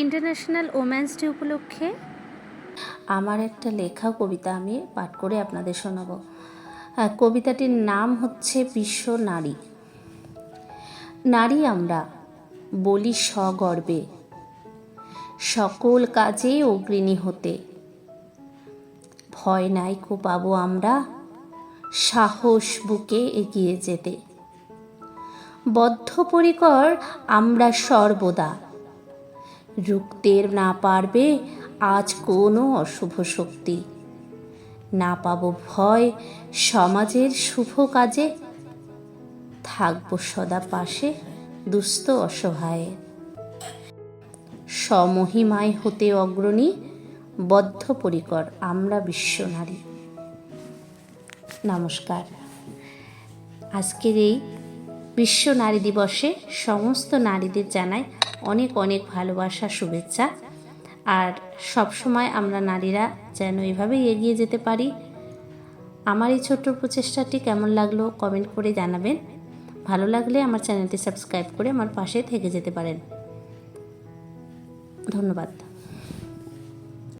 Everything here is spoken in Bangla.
ইন্টারন্যাশনাল ওম্যান্স ডে উপলক্ষে? আমার একটা লেখা কবিতা আমি পাঠ করে আপনাদের শোনাব। আহ, কবিতাটির নাম হচ্ছে বিশ্ব নারী। নারী আমরা বলি সগর্বে। সকল কাজে অগ্রণী হতে। ভয় নাই কো পাবো আমরা সাহস বুকে এগিয়ে যেতে। বদ্ধপরিকর আমরা সর্বদা। রুখতের না পারবে আজ কোনো অশুভ শক্তি। না পাব ভয় সমাজের শুভ কাজে। থাকব সদা পাশে দুস্থ অসহায়। সমহিমায় হতে অগ্রণী, বদ্ধপরিকর আমরা বিশ্ব নারী। নমস্কার। আজকের এই বিশ্ব নারী দিবসে সমস্ত নারীদের জানাই অনেক অনেক ভালোবাসা, শুভেচ্ছা। আর সব সময় আমরা নারীরা যেন এভাবেই এগিয়ে যেতে পারি। আমার এই ছোট্ট প্রচেষ্টাটি কেমন লাগল কমেন্ট করে জানাবেন। ভালো লাগলে আমার চ্যানেলটি সাবস্ক্রাইব করে আমার পাশে থেকে যেতে পারেন। ধন্যবাদ।